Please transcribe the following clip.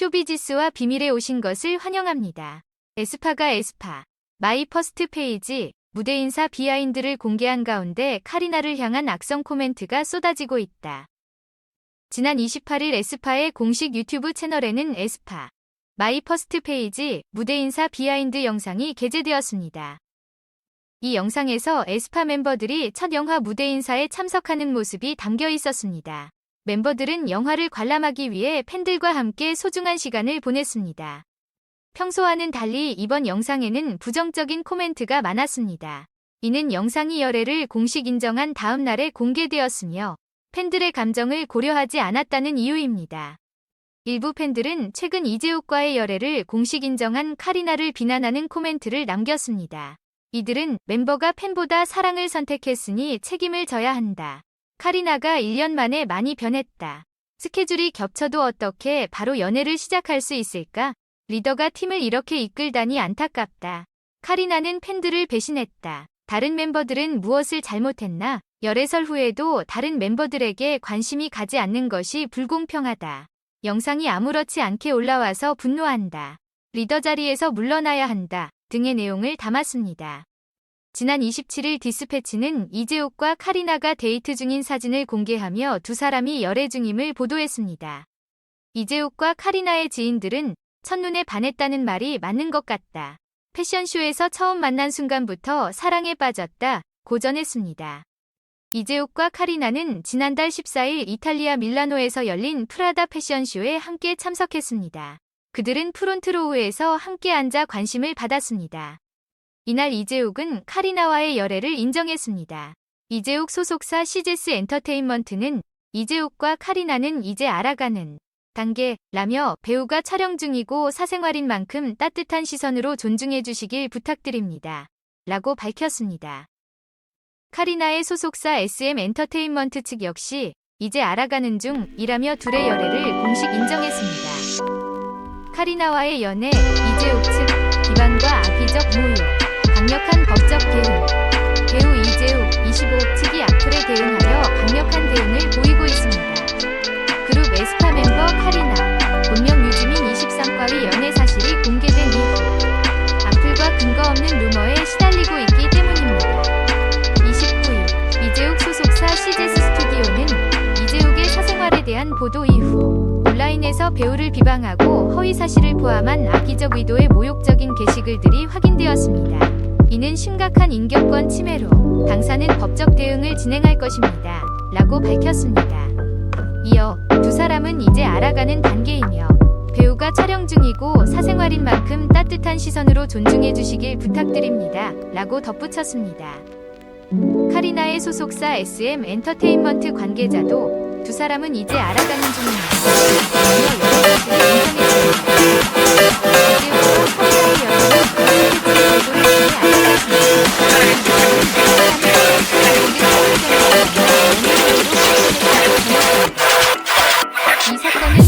쇼비지스와 비밀에 오신 것을 환영합니다. 에스파가 에스파. 마이 퍼스트 페이지 무대 인사 비하인드를 공개한 가운데 카리나를 향한 악성 코멘트가 쏟아지고 있다. 지난 28일 에스파의 공식 유튜브 채널에는 에스파 마이 퍼스트 페이지 무대 인사 비하인드 영상이 게재되었습니다. 이 영상에서 에스파 멤버들이 첫 영화 무대 인사에 참석하는 모습이 담겨 있었습니다. 멤버들은 영화를 관람하기 위해 팬들과 함께 소중한 시간을 보냈습니다. 평소와는 달리 이번 영상에는 부정적인 코멘트가 많았습니다. 이는 영상이 열애를 공식 인정한 다음 날에 공개되었으며 팬들의 감정을 고려하지 않았다는 이유입니다. 일부 팬들은 최근 이재욱과의 열애를 공식 인정한 카리나를 비난하는 코멘트를 남겼습니다. 이들은 멤버가 팬보다 사랑을 선택했으니 책임을 져야 한다. 카리나가 1년 만에 많이 변했다. 스케줄이 겹쳐도 어떻게 바로 연애를 시작할 수 있을까? 리더가 팀을 이렇게 이끌다니 안타깝다. 카리나는 팬들을 배신했다. 다른 멤버들은 무엇을 잘못했나? 열애설 후에도 다른 멤버들에게 관심이 가지 않는 것이 불공평하다. 영상이 아무렇지 않게 올라와서 분노한다. 리더 자리에서 물러나야 한다. 등의 내용을 담았습니다. 지난 27일 디스패치는 이재욱과 카리나가 데이트 중인 사진을 공개하며 두 사람이 열애 중임을 보도했습니다. 이재욱과 카리나의 지인들은 첫눈에 반했다는 말이 맞는 것 같다. 패션쇼에서 처음 만난 순간부터 사랑에 빠졌다. 고전했습니다. 이재욱과 카리나는 지난달 14일 이탈리아 밀라노에서 열린 프라다 패션쇼에 함께 참석했습니다. 그들은 프론트로우에서 함께 앉아 관심을 받았습니다. 이날 이재욱은 카리나와의 열애를 인정했습니다. 이재욱 소속사 시제스 엔터테인먼트는 이재욱과 카리나는 이제 알아가는 단계라며 배우가 촬영 중이고 사생활인 만큼 따뜻한 시선으로 존중해 주시길 부탁드립니다. 라고 밝혔습니다. 카리나의 소속사 SM 엔터테인먼트 측 역시 이제 알아가는 중이라며 둘의 열애를 공식 인정했습니다. 카리나와의 연애, 이재욱 측 비방과 악의적 모욕, 강력한 법적 대응. 배우 이재욱 25 측이 악플에 대응하여 강력한 대응을 보이고 있습니다. 그룹 에스파 멤버 카리나, 본명 유지민 23과의 연애 사실이 공개된 이후 악플과 근거 없는 루머에 시달리고 있기 때문입니다. 29일 이재욱 소속사 시제스 스튜디오는 이재욱의 사생활에 대한 보도 이후 온라인에서 배우를 비방하고 허위 사실을 포함한 악의적 의도의 모욕적인 게시글들이 확인되었습니다. 이는 심각한 인격권 침해로 당사는 법적 대응을 진행할 것입니다. 라고 밝혔습니다. 이어 두 사람은 이제 알아가는 단계이며 배우가 촬영 중이고 사생활인 만큼 따뜻한 시선으로 존중해 주시길 부탁드립니다. 라고 덧붙였습니다. 카리나의 소속사 SM 엔터테인먼트 관계자도 두 사람은 이제 알아가는 중입니다. 你才看